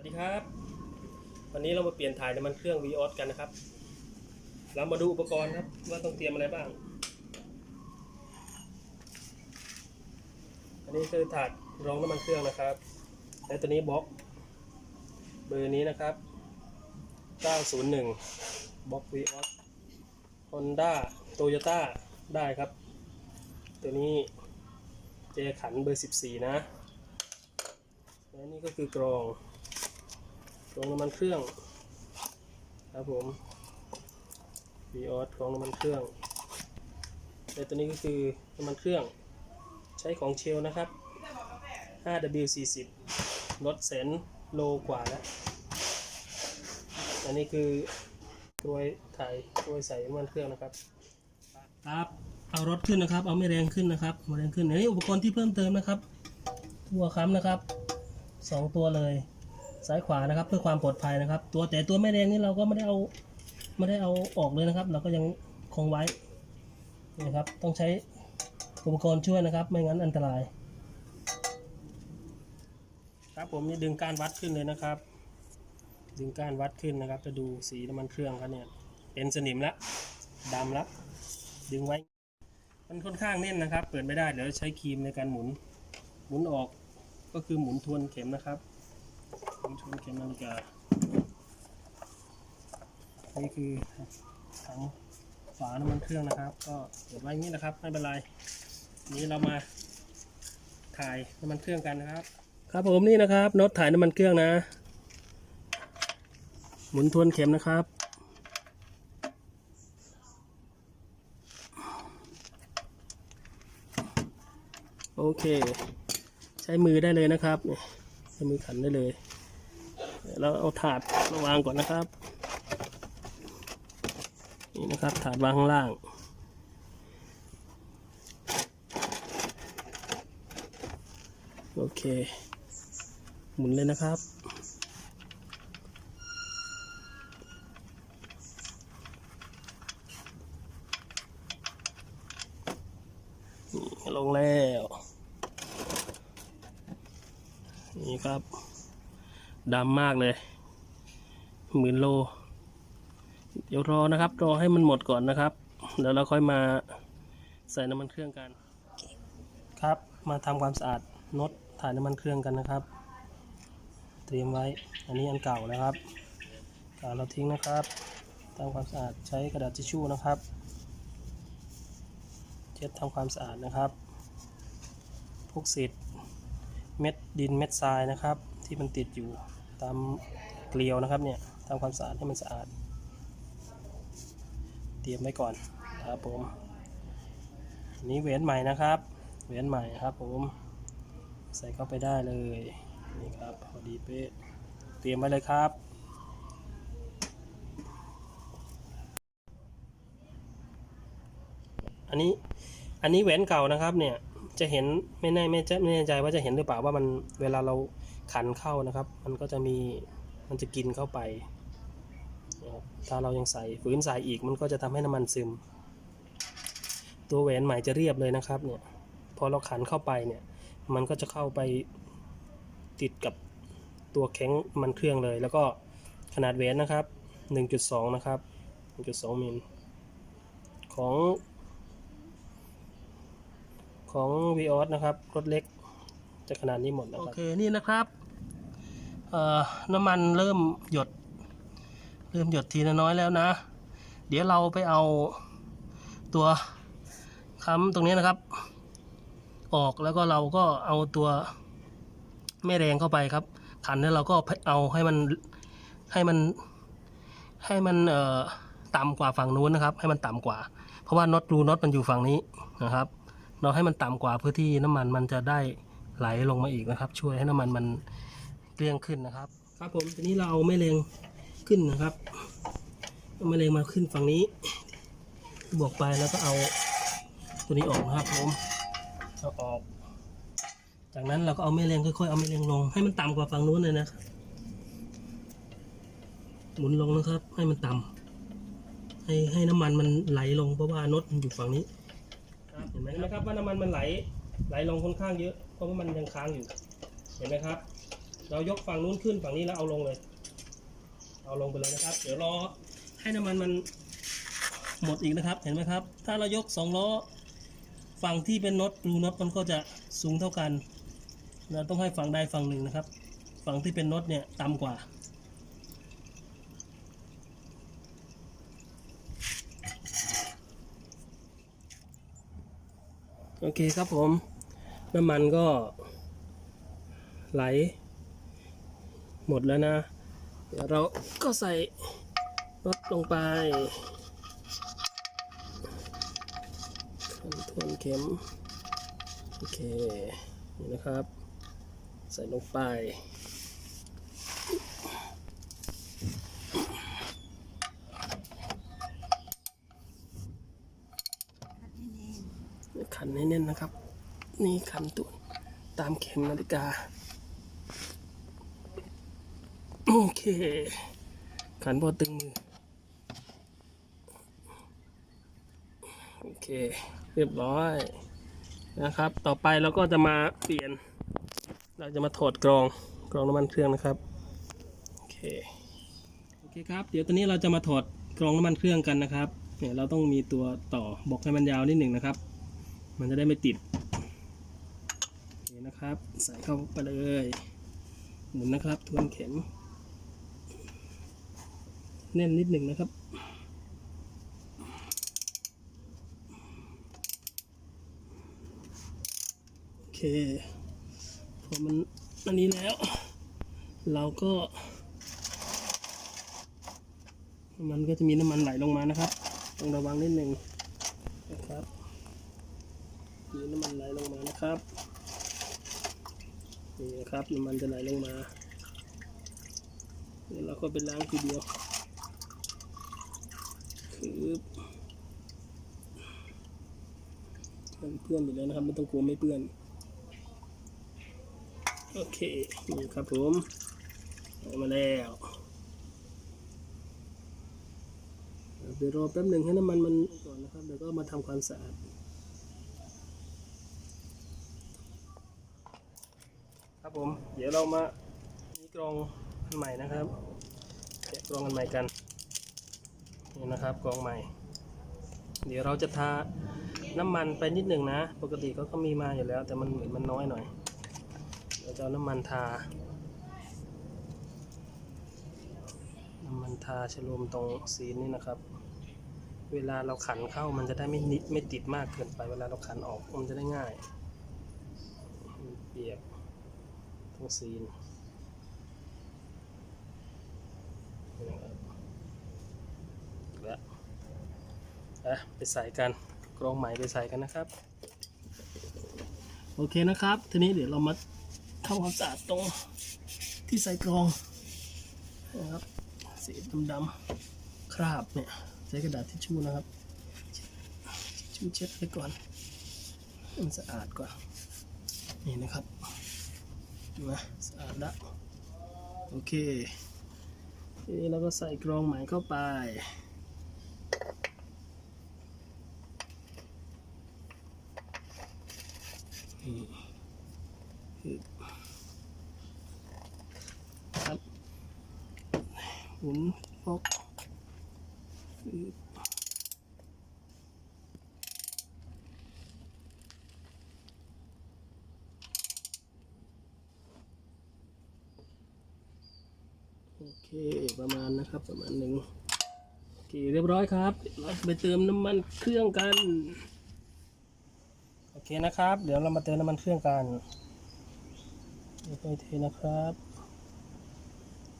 วัสดีครับ วันนี้เรามาเปลี่ยนถ่ายน้ำมันเครื่อง v ีออสกันนะครับ เรามาดูอุปกรณ์ครับ ว่าต้องเตรียมอะไรบ้าง อันนี้คือถาดรองน้ำมันเครื่องนะครับ และตัวนี้บล็อก เบอร์นี้นะครับ 901บล็อก v ีออส Honda Toyota ได้ครับ ตัวนี้เจขันเบอร์ 14 นะและนี่ก็คือกรอง กรองน้ำมันเครื่อง ครับผมวีออสกรองน้ำมันเครื่องและตัวนี้ก็คือน้ำมันเครื่อง ใช้ของเชลนะครับ 5W40 รถแสนโลกว่าแล้ว อันนี้คือกลวยถ่ายกลวยใส่น้ำมันเครื่องนะครับ ครับ เอารถขึ้นนะครับ เอาไม่แรงขึ้นนะครับไม่แรงขึ้นอันนี้อุปกรณ์ที่เพิ่มเติมนะครับ ตัวค้ำนะครับสองตัวเลย ซ้ายขวานะครับ เพื่อความปลอดภัยนะครับ ตัวแต่ตัวไม่แรงนี่เราก็ไม่ได้เอาไม่ได้เอาออกเลยนะครับ เราก็ยังคงไว้นะครับ ต้องใช้อุปกรณ์ช่วยนะครับ ไม่งั้นอันตราย ครับผมนี่ดึงกานวัดขึ้นเลยนะครับ ดึงกานวัดขึ้นนะครับ จะดูสีน้ำมันเครื่องครับเนี่ยเป็นสนิมแล้วดำแล้วดึงไว้ มันค่อนข้างแน่นนะครับ เปิดไม่ได้เดี๋ยวใช้ครีมในการหมุนหมุนออกก็คือหมุนทวนเข็มนะครับ หมุนทวนเข็มนาฬิกานี่คือถังฝาน้ำมันเครื่องนะครับ ก็เก็บไว้อย่างนี้นะครับไม่เป็นไรนี้เรามาถ่ายน้ำมันเครื่องกันนะครับ ครับผมนี่นะครับน็อตถ่ายน้ำมันเครื่องนะ หมุนทวนเข็มนะครับโอเค ใช้มือได้เลยนะครับใช้มือขันได้เลย เราเอาถาดมาวางก่อนนะครับ นี่นะครับถาดวางข้างล่าง โอเค หมุนเลยนะครับลงแล้ว นี่ครับ ดำมากเลยหมื่นโล เดี๋ยวรอนะครับ รอให้มันหมดก่อนนะครับเดี๋ยวเราค่อยมาใส่น้ำมันเครื่องกัน ครับ มาทำความสะอาดน็อตถ่ายน้ำมันเครื่องกันนะครับ เตรียมไว้ อันนี้อันเก่านะครับเก่าเราทิ้งนะครับทำความสะอาดใช้กระดาษทิชชู่นะครับ เช็ดทำความสะอาดนะครับพวกเศษเม็ดดินเม็ดทรายนะครับ ที่มันติดอยู่ ตามเกลียวนะครับเนี่ยทำความสะอาดให้มันสะอาด เตรียมไว้ก่อนครับผมนี้เหวียนใหม่นะครับเหวียนใหม่ครับผมใส่เข้าไปได้เลยนี่ครับพอดีเป๊ะเตรียมไว้เลยครับ อันนี้อันนี้แหวนเก่านะครับเนี่ยจะเห็นไม่แน่ไม่แน่ไม่แน่ใจว่าจะเห็นหรือเปล่าว่ามันเวลาเรา ขันเข้านะครับ มันก็จะมีมันจะกินเข้าไปถ้าเรายังใส่ฝืนใส่อีกมันก็จะทำให้น้ำมันซึม ตัวแหวนใหม่จะเรียบเลยนะครับเนี่ยพอเราขันเข้าไปเนี่ย มันก็จะเข้าไปติดกับตัวแข็งมันเครื่องเลย แล้วก็ขนาดแหวนนะครับ 1.2 นะครับ 1.2มิลของ ของวีออสนะครับรถเล็กจะขนาดนี้หมดนะครับ โอเค นี่นะครับ น้ำมันเริ่มหยด เริ่มหยดทีละน้อยแล้วนะ เดี๋ยวเราไปเอาตัวค้ำตรงนี้นะครับ ออกแล้วก็เราก็เอาตัวแม่แรงเข้าไปครับ ขันแล้วเราก็เอาให้มันให้มันให้มันเอ่อต่ำกว่าฝั่งนู้นนะครับ ให้มันต่ำกว่า เพราะว่าน็อตรูน็อตมันอยู่ฝั่งนี้นะครับ เราให้มันต่ำกว่าเพื่อที่น้ำมันมันจะได้ไหลลงมาอีกนะครับ ช่วยให้น้ำมันมัน เกลี้ยงขึ้นนะครับ ครับผมทีนี้เราเอาแม่เหล็งขึ้นนะครับเอาแม่เหล็งมาขึ้นฝั่งนี้ บวกไปแล้วก็เอาตัวนี้ออกนะครับผมเอาออก จากนั้นเราก็เอาแม่เหล็งค่อยๆเอาแม่เหล็งลง ให้มันต่ำกว่าฝั่งนู้นเลยนะครับหมุนลงนะครับ ให้มันต่ำให้ให้น้ำมันมันไหลลงเพราะว่าน็อตมันอยู่ฝั่งนี้เห็นไหมครับว่าน้ำมันมันไหลไหลลงค่อนข้างเยอะเพราะว่ามันยังค้างอยู่ เห็นไหมครับ เรายกฝั่งนู้นขึ้นฝั่งนี้แล้วเอาลงเลย เอาลงไปเลยนะครับ เดี๋ยวรอให้น้ำมันมันหมดอีกนะครับ เห็นไหมครับ ถ้าเรายกสองล้อฝั่งที่เป็นน็อตรูน็อตมันก็จะสูงเท่ากัน เราต้องให้ฝั่งใดฝั่งหนึ่งนะครับ ฝั่งที่เป็นน็อตเนี่ยต่ำกว่าโอเคครับผม น้ำมันก็ไหล หมดแล้วนะ เดี๋ยวเราก็ใส่รถลงไปทวนเข็ม โอเค นี่นะครับ ใส่ลงไปขันให้แน่นนะครับ นี่ขันตัวตามเข็มนาฬิกา โอเค ขันพอตึงมือ โอเค เรียบร้อยนะครับ ต่อไปเราก็จะมาเปลี่ยน เราจะมาถอดกรองกรองน้ำมันเครื่องนะครับ โอเค โอเคครับ เดี๋ยวตอนนี้เราจะมาถอดกรองน้ำมันเครื่องกันนะครับ เนี่ยเราต้องมีตัวต่อบอกให้มันยาวนิดหนึ่งนะครับ มันจะได้ไม่ติดนี่นะครับ ใส่เข้าไปเลย หมุนนะครับทวนเข็ม แน่นนิดหนึ่งนะครับ โอเค พอมันอันนี้แล้ว เราก็มันก็จะมีน้ำมันไหลลงมานะครับ ต้องระวังนิดหนึ่งนะครับมีน้ำมันไหลลงมานะครับนี่นะครับน้ำมันจะไหลลงมาเดี๋ยวเราก็ไปล้างทีเดียว คือมันเปื้อนอยู่แล้วนะครับ ไม่ต้องกลัวไม่เปื้อน โอเค นี่ครับผมออกมาแล้วเดี๋ยวรอแป๊บหนึ่งให้น้ำมันมันก่อนนะครับ เดี๋ยวก็มาทำความสะอาดครับผม เดี๋ยวเรามานี่กรองอันใหม่นะครับแกะกรองอันใหม่กัน นี่นะครับกองใหม่ เดี๋ยวเราจะทาน้ำมันไปนิดหนึ่งนะ ปกติเขาก็มีมาอยู่แล้ว แต่มันเหมือนมันน้อยหน่อย เราจะเอาน้ำมันทา น้ำมันทาชโลมตรงซีนนี่นะครับ เวลาเราขันเข้ามันจะได้ไม่นิดไม่ติดมากเกินไป เวลาเราขันออกมันจะได้ง่ายเปียกทั้งซีนนะครับและ อะไปใส่กันกรองใหม่ไปใส่กันนะครับ โอเคนะครับ ทีนี้เดี๋ยวเรามาทำความสะอาดตรงที่ใส่กรองนะครับสีดำๆคราบเนี่ยใช้กระดาษทิชชู่นะครับทิชชู่เช็ดไปก่อนมันสะอาดก่อนนี่นะครับนะสะอาดละโอเคทีนี้เราก็ใส่กรองใหม่เข้าไป นี่ฮึบ ครับหมุนปอกโอเคประมาณนะครับประมาณหนึ่งโอเคเรียบร้อยครับเราไปเติมน้ำมันเครื่องกัน โอเคนะครับ เดี๋ยวเรามาเติมน้ำมันเครื่องกัน เดี๋ยวไปเทนะครับ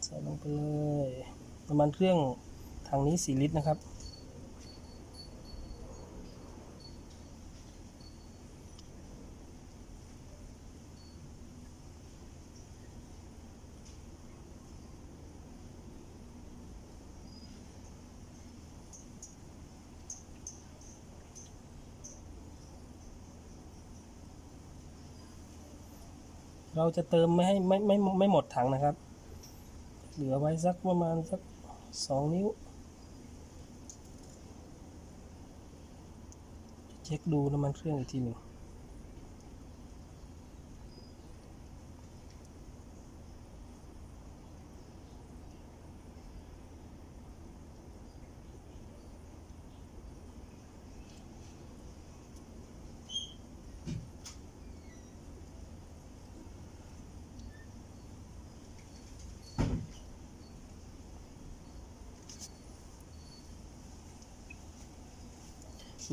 ใส่ลงไปเลย น้ำมันเครื่องถังนี้ 4 ลิตรนะครับ เราจะเติมไม่ให้ไม่ไม่ไม่หมดถังนะครับ เหลือไว้สักประมาณสักสองนิ้ว เช็คดูน้ำมันเครื่องอีกทีหนึ่ง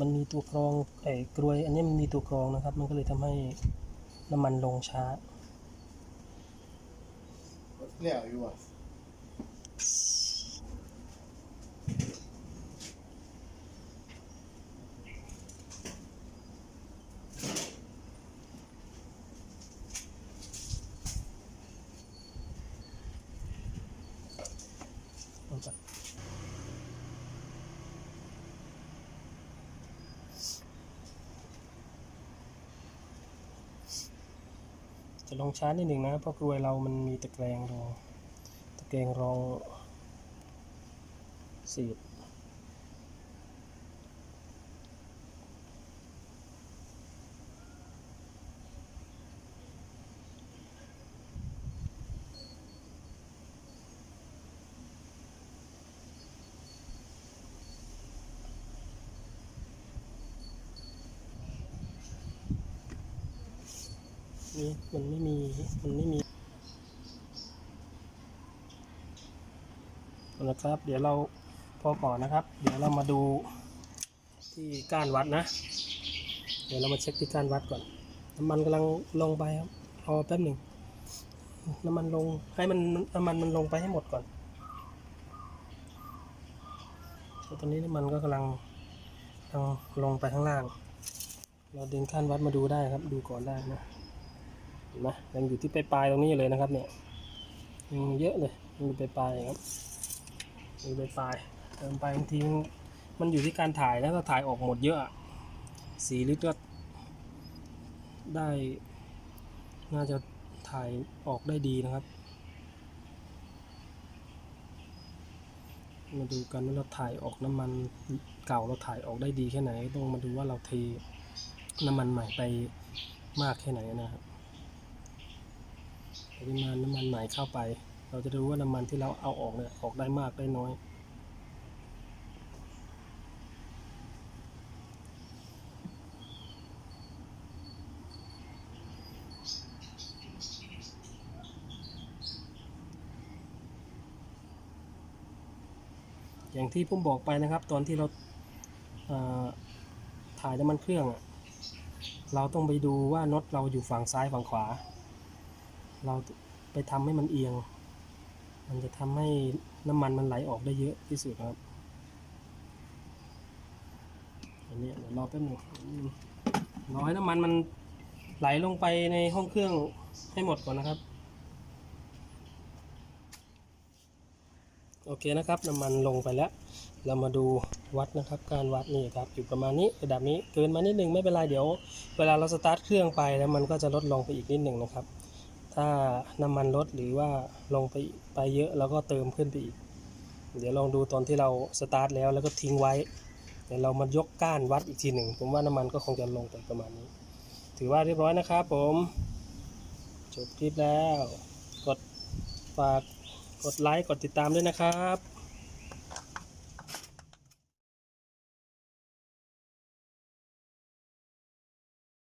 มันมีตัวกรองไอ้กรวย อันนี้มันมีตัวกรองนะครับ มันก็เลยทำให้น้ำมันลงช้า เนี่ยอยู่อะ จะลงช้านิดหนึ่งนะเพราะกรวยเรามันมีตะแกรงรองตะแกรงรองสีด นี่มันไม่มี มันไม่มีเอาละครับ เดี๋ยวเราพอก่อนนะครับ เดี๋ยวเรามาดูที่ก้านวัดนะ เดี๋ยวเรามาเช็คที่ก้านวัดก่อน น้ำมันกำลังลงไปครับ รอแป๊บหนึ่ง น้ำมันลง ให้มันน้ำมันมันลงไปให้หมดก่อนตอนนี้น้ำมันก็กำลังกำลังลงไปข้างล่าง เราดึงก้านวัดมาดูได้ครับ ดูก่อนได้นะ นไหมยังอยู่ที่ปลายๆตรงนี้เลยนะครับเนี่ยยังเยอะเลยยังอยู่ปลายๆครับยังอยู่ปลายๆเติมไปบางทีมันอยู่ที่การถ่ายนะถ้าถ่ายออกหมดเยอะอะสีลิตรก็ได้ น่าจะถ่ายออกได้ดีนะครับ มาดูกันว่าเราถ่ายออกน้ำมันเก่าเราถ่ายออกได้ดีแค่ไหน ต้องมาดูว่าเราเทน้ำมันใหม่ไปมากแค่ไหนนะครับ ปริมาณน้ำมันใหม่เข้าไป เราจะดูว่าน้ำมันที่เราเอาออกเนี่ยออกได้มากได้น้อย อย่างที่ผมบอกไปนะครับ ตอนที่เราเอ่อถ่ายน้ำมันเครื่อง เราต้องไปดูว่าน็อตเราอยู่ฝั่งซ้ายฝั่งขวา เราไปทำให้มันเอียง มันจะทำให้น้ำมันมันไหลออกได้เยอะที่สุดครับ อันนี้เดี๋ยวรอแป๊บหนึงรอให้น้ำมันมันไหลลงไปในห้องเครื่องให้หมดก่อนนะครับ โอเคนะครับน้ำมันลงไปแล้ว เรามาดูวัดนะครับ การวัดนี่ครับอยู่ประมาณนี้ระดับนี้เกินมานิดนึงไม่เป็นไรเดี๋ยว เวลาเราสตาร์ทเครื่องไปแล้วมันก็จะลดลงไปอีกนิดหนึ่งนะครับ ถ้าน้ำมันลดหรือว่าลงไปไปเยอะเราก็เติมขึ้นไปอีก เดี๋ยวลองดูตอนที่เราสตาร์ทแล้วแล้วก็ทิ้งไว้ เดี๋ยวเรามายกก้านวัดอีกทีหนึ่ง ผมว่าน้ำมันก็คงจะลงไปประมาณนี้ ถือว่าเรียบร้อยนะครับผม จบคลิปแล้ว กดฝากกดไลค์กดติดตามด้วยนะครับ